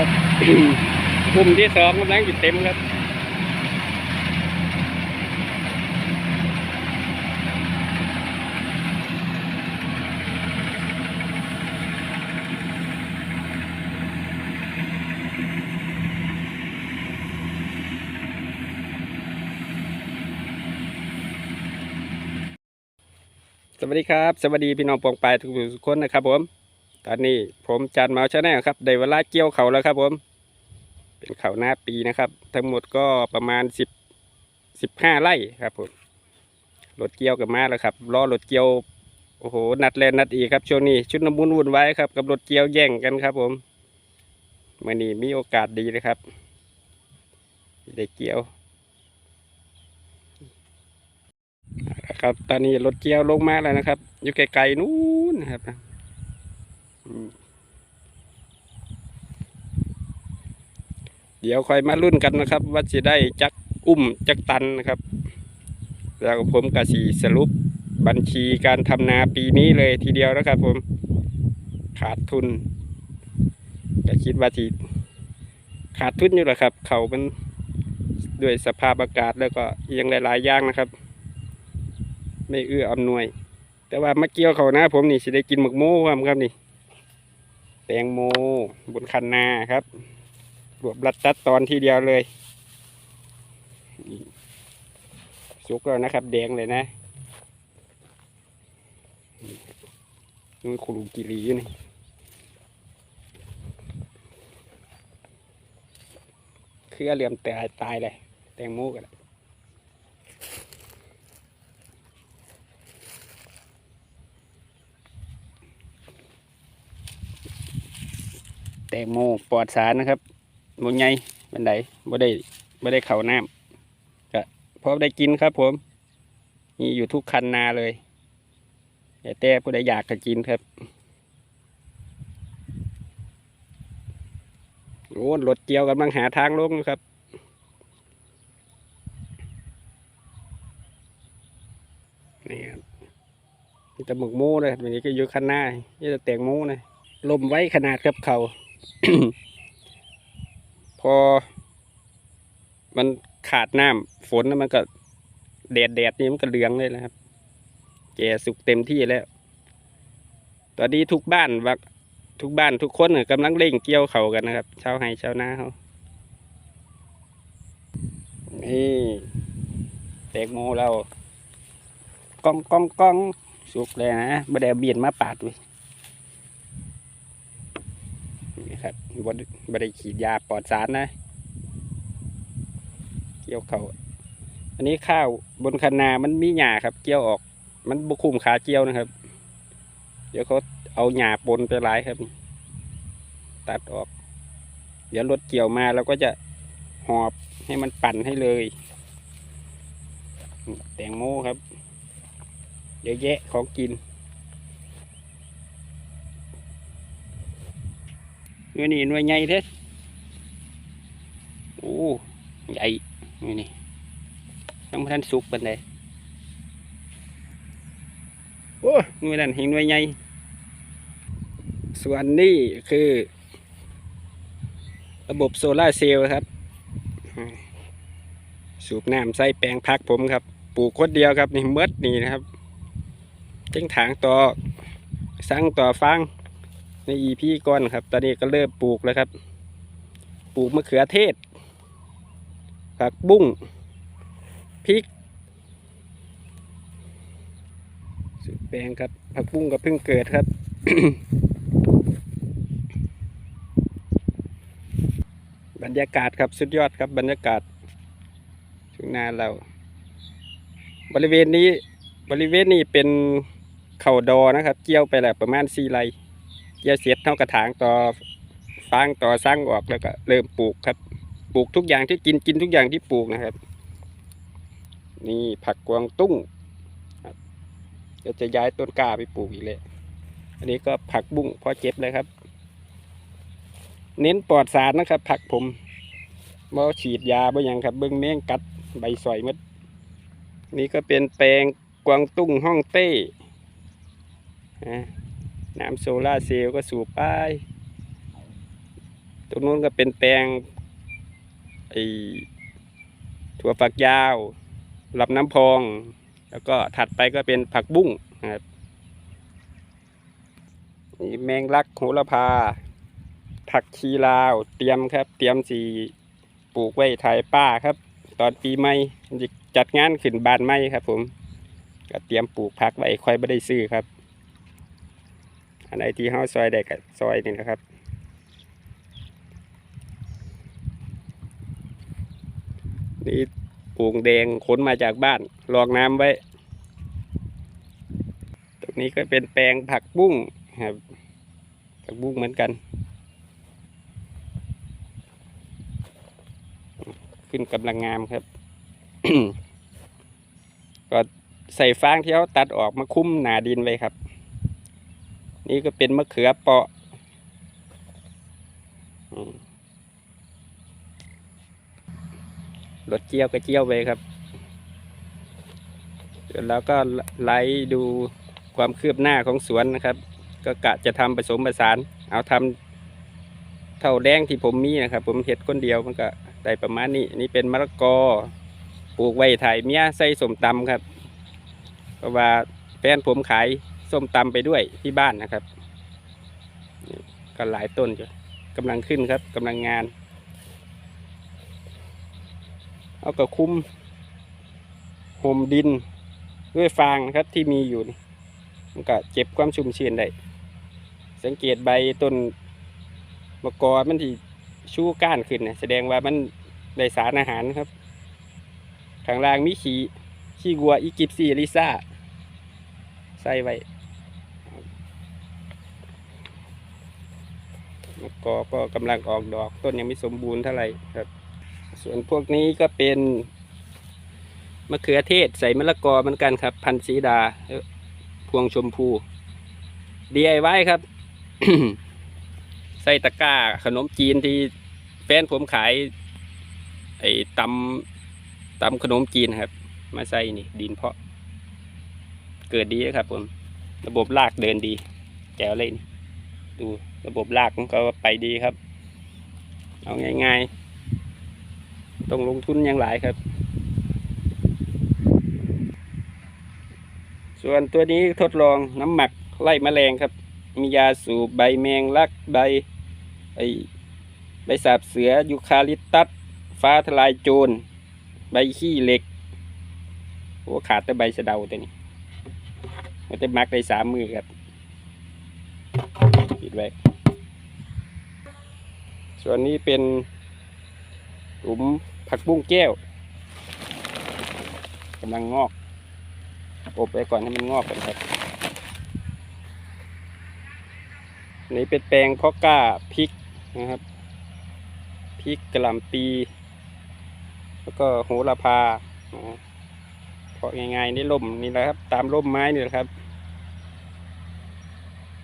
ครับกลุ่มที่สองกำลังจะเต็มครับสวัสดีครับ สวัสดีพี่น้องปองปายทุกคนนะครับผม ตอนนี้ผมจันเมาชาแนลครับได้เวลาเกี่ยวเขาแล้วครับ ผม เป็นเขาหน้าปีนะครับ ทั้งหมดก็ประมาณสิบสิบห้าไร่ครับผมรถเกี่ยวกับมาแล้วครับล้อรถเกี่ยวโอ้โหนัดแลนนัดอีกครับช่วงนี้ชุดน้ำมุนวุ่นไว้ครับ กับรถเกี่ยวแย่งกันครับ ผมเมื่อนี้มีโอกาสดีนะครับได้เกี่ยวครับตอนนี้รถเกี่ยวลงมาแล้วนะครับ อยู่ไกลๆนู้นนะครับ เดี๋ยวคอยมารุ่นกันนะครับ ว่าจะได้จักอุ้มจักตันนะครับ แล้วผมกสีสรุปบัญชีการทำนาปีนี้เลยทีเดียวนะครับ ผมขาดทุนก็คิดว่าทีขาดทุนอยู่แหละครับ เขามันด้วยสภาพอากาศแล้วก็ยังหลายๆอย่างนะครับ ไม่เอื้ออำนวย แต่ว่ามาเกี่ยวเขานะผมนี่สิได้กินหมึกโม่ครับครับนี่ ตงโมบนคันนาครับ รวบรัดตัดตอนทีเดียวเลย สุกแล้วนะครับ แดงเลยนะนี่คุรุกิรีนี่คือเหลี่ยมแต่ตายเลย แตงโมกัน แตงโมปลอดสารนะครับบ่ใหญ่บันไดบ่ได้บ่ได้เข่าน้ำก็พอได้กินครับผมมีอยู่ทุกคันนาเลยแต่แต่ผู้ใดอยากก็กินครับโอ้รถเกี่ยวกำลังหาทางลงครับ นี่ครับมีแต่หมึกโม่เลยวันนี้ก็อยู่คันหน้านี่จะแตงโม่เลยลมไว้ขนาดครับเขา พอ มันขาดน้ำฝนแล้วมันก็แดดแดดนี่มันก็เหลืองเลยนะครับแก่สุกเต็มที่แล้ว ตอนนี้ทุกบ้านว่าทุกบ้านทุกคนกำลังเร่งเกี่ยวเขากันนะครับชาวไฮชาวนาเขานี่แตงโมเราก้องก้องก้องสุกเลยนะบ่ได้เบียนมาปาดไว้ นะครับบดบดขีดยาปลอดสารนะ เกี่ยวเขาอันนี้ข้าวบนคันนา มันมีหญ้าครับ เกี่ยวออก มันบุคุมขาเกี่ยวนะครับ เดี๋ยวเขาเอาหญ้าปนไปหลายครับ ตัดออก เดี๋ยวรถเกี่ยวมาเราก็จะหอบให้มันปั่นให้เลย แตงโมครับ เยอะแยะของกิน น่วยนี่หน่วยใหญ่เท่โอ้ใหญ่หน่นี่ต้องทันสุกเปันใดโอ้หน่วยนั้นเห็นหน่วยใหญ่ส่วนนี้คือ ระบบโซลาเซลล์ครับ สูบน้ำใส่แปลงพักผมครับ ปลูกคนเดียวครับนี่เมดนี่นะครับจิ้งถางต่อสร้างต่อฟัง ในอีพีก่อนครับ ตอนนี้ก็เริ่มปลูกแล้วครับ ปลูกมะเขือเทศ ผักบุ้งพริกสุดแปลงครับ ผักบุ้งก็เพิ่งเกิดครับบรรยากาศครับสุดยอดครับบรรยากาศทุ่งนาเรา บริเวณนี้บริเวณนี้เป็นเข่าดอนะครับ เกี่ยวไปแล้วประมาณสี่ไร่ เกี่ยวเสร็จเท่ากระถางต่อฟางต่อสร้างออกแล้วก็เริ่มปลูกครับ ปลูกทุกอย่างที่กินกินทุกอย่างที่ปลูกนะครับ นี่ผักกวางตุ้งครับเดี๋ยวจะย้ายต้นกล้าไปปลูกอีกเลยอันนี้ก็ผักบุ้งพอเจ็บเลยครับ เน้นปลอดสารนะครับ ผักผมบ่ฉีดยาบ่หยังครับ เบิ้งแมงกัดใบสอยมัด นี่ก็เป็นแปลงกวางตุ้งห้องเต้ น้ำโซล่าเซลล์ก็สูบไปตรงนู้นก็เป็นแปลงไอถั่วฝักยาวลำน้ำพอง แล้วก็ถัดไปก็เป็นผักบุ้งนะครับนี่แมงลักโหระพา ผักชีลาว เตรียมครับ เตรียมสีปลูกไว้ถ่ายป้าครับ ตอนปีใหม่จะจัดงานขึ้นบานใหม่ครับ ผม ก็เตรียมปลูกผักไว้ค่อยไม่ได้ซื้อครับ อันไหนที่เฮาซอยได้ก็ซอยนี่นะครับนี่ปูงแดงขนมาจากบ้านรองน้ำไว้ ตรงนี้ก็เป็นแปลงผักบุ้งครับผักบุ้งเหมือนกัน ขึ้นกำลังงามครับ ก็ใส่ฟางที่เขาตัดออกมาคุ้มหนาดินไว้ครับ นี่ก็เป็นมะเขือเปาะรถเจียวก็เจียวไปครับแล้วก็ไล่ดูความคืบหน้าของสวนนะครับ ก็กะจะทำผสมผสาน เอาทำเท่าแดงที่ผมมีนะครับ ผมเห็ดคนเดียวมันก็ได้ประมาณนี้ นี่เป็นมะละกอปลูกไว้ถ่ายเมียใส่สมตำครับ เพราะว่าแฟนผมขาย ส้มตำไปด้วยที่บ้านนะครับก็หลายต้นอยู่กำลังขึ้นครับกำลังงาน เอาก็คุ้มห่มดินด้วยฟางนะครับที่มีอยู่มันก็เก็บความชุ่มชื้นได้สังเกตใบต้นมะกอมันที่ชูก้านขึ้นนะแสดงว่ามันได้สารอาหารครับข้างล่างมีขี้ขี้วัวอีกิปซีลิซ่า ใส่ไว้ มะกอก็กำลังออกดอกต้นยังไม่สมบูรณ์เท่าไหร่ครับ ส่วนพวกนี้ก็เป็นมะเขือเทศใส่มะละกอเหมือนกันครับ พันธุ์สีดาพวงชมพู DIY ครับ ใส่ตะกร้าขนมจีนที่แฟนผมขาย ไอ้ตำตำขนมจีนครับ มาใส่นี่ ดินเพาะ เกิดดีครับผม ระบบรากเดินดี แจ๋วเลยนี่ดู ระบบรากมันก็ไปดีครับ เอาง่ายๆ ต้องลงทุนอย่างหลายครับ ส่วนตัวนี้ทดลองน้ำหมักไล่แมลงครับ มียาสูบใบแมงลักใบไอใบสาบเสือยูคาลิปตัส ฟ้าทลายโจร ใบขี้เหล็กโอ้ขาดแต่ใบสะเดาตัวนี้มันจะมักได้สามมือครับปิดไว้ ส่วนนี้เป็นหลุมผักบุ้งแก้วกำลังงอกอบไว้ก่อนให้มันงอกก่อนครับนี่เป็นแปลงเพาะกล้าพริกนะครับพริกกระหล่ำปี แล้วก็โหระพาเพาะง่ายๆนี่ล่มนี่แหละครับ ตามร่มไม้นี่แหละครับ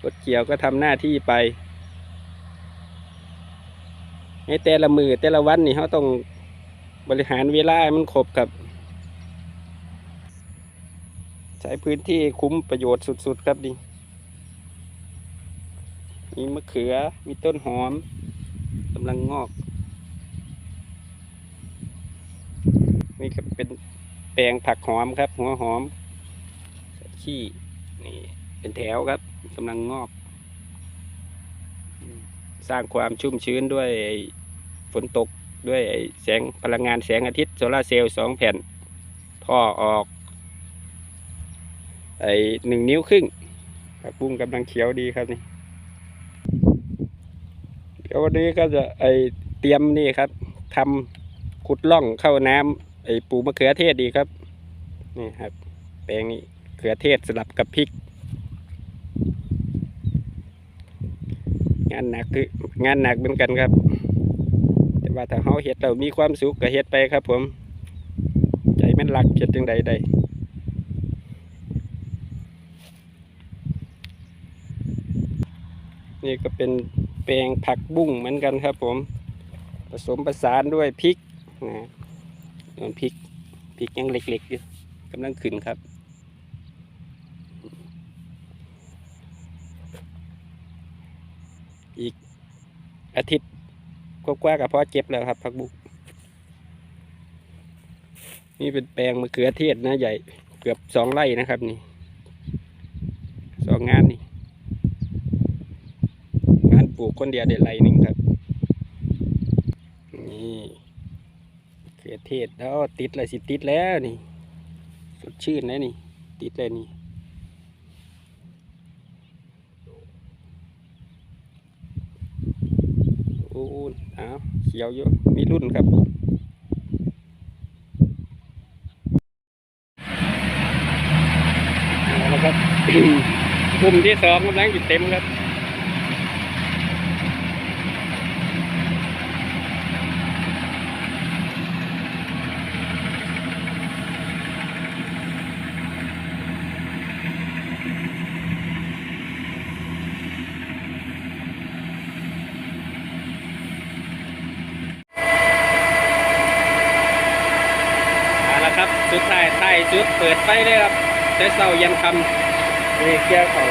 รถเกี่ยวก็ทำหน้าที่ไป ในแต่ละมือแต่ละวันนี่เขาต้องบริหารเวลามันครบครับ ใช้พื้นที่คุ้มประโยชน์สุด ๆ ครับดิมีมะเขือมีต้นหอมกำลังงอก นี่ก็เป็นแปลงผักหอมครับ หัวหอม ขี้นี่เป็นแถวครับกำลังงอก สร้างความชุ่มชื้นด้วย ฝนตกด้วยไอ้แสงพลังงานแสงอาทิตย์โซลาเซลล์สองแผ่นท่อออกไอ้หนึ่งนิ้วครึ่งผักบุ้งกำลังเขียวดีครับนี่เดี๋ยววันนี้ก็จะไอเตรียมนี่ครับทำขุดล่องเข้าน้ำไอปูมะเขือเทศดีครับนี่ครับ แปลงนี้เขือเทศสลับกับพริก งานหนักคืองานหนักเหมือนกันครับ ว่าถ้าเฮาเฮ็ดเรามีความสุขก็เฮ็ดไปครับ ผม ใจมันรักเฮ็ดจังใดได้นี่ก็เป็นแปลงผักบุ้งเหมือนกันครับ ผม ผสมผสานด้วยพริกนะส่วนพริกพริกยังเล็กๆอยู่กำลังขึ้นครับอีกอาทิตย์ กว่าๆกับพ่อเจ็บแล้วครับผักบุกนี่เป็นแปลงมะเขือเทศนะใหญ่เกือบสองไร่นะครับนี่สองงานนี่งานปลูกคนเดียวได้ไร่หนึ่งครับนี่มะเขือเทศแล้วติดอะไรสิติดแล้วนี่สดชื่นนะนี่ ติดเลยนี่ โอ้อ้าวเขียวเยอะมีรุ่นครับนะครับกลุ่มที่สองกำลังอยู่เต็มครับ เอาละครับ สุดท้ายท้ายสุด เปิดไฟเลยครับแต่เศร้ายันคำนี่เกี่ยวเขา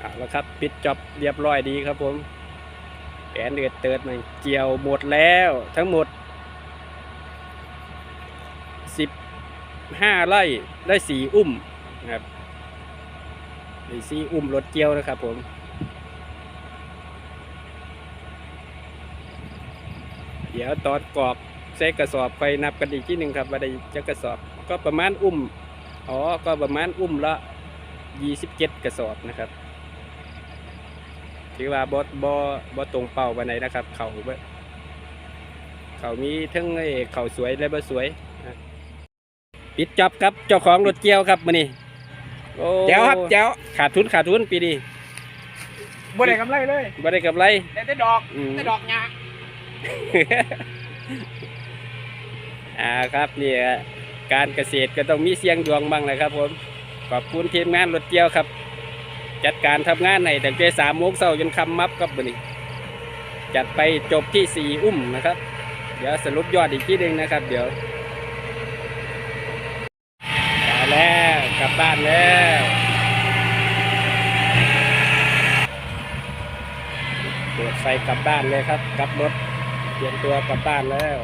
เอาละครับ ปิดจอบเรียบร้อยดีครับผมแผนเดือดเติดมันเกี่ยวหมดแล้วทั้งหมดสิ ห้าไร่ได้สี่อุ้มนะครับได้สี่อุ้มรถเกียวนะครับผมเดี๋ยวตอนกรอบใส่กระสอบไปนับกันอีกที่หนึ่งครับว่าได้จะกระสอบก็ประมาณอุ้มอ๋อก็ประมาณอุ้มละยี่สิบเจ็ดกระสอบนะครับถือว่าบอบอบอตรงเป้าวันไหนนะครับ เขาเบ่เขามีทั้งไอ้เขาสวยและบ่สวย ปิดจับครับเจ้าของรถเกี่ยวครับมื้อนี้โอ้แจ๋วครับแจ๋วขาดทุนขาดทุนปีนี้บ่ได้กำไรเลยบ่ได้กำไรได้แต่ดอกอืมได้ดอกหญ้าอ่าครับนี่การเกษตรก็ต้องมีเสียงดวงบ้างแหละครับผมขอบคุณทีมงานรถเกี่ยวครับ จัดการทำงานในแต่เจ้สามโมงเช้าจนคำมับครับมื้อนี้ จัดไปจบที่สี่อุ้มนะครับ เดี๋ยวสรุปยอดอีกทีหนึ่งนะครับ เดี๋ยวมา แล้วกลับบ้านแล้วเปิดไฟกลับบ้านเลยครับ กลับรถเตรียมตัวกลับบ้านแล้ว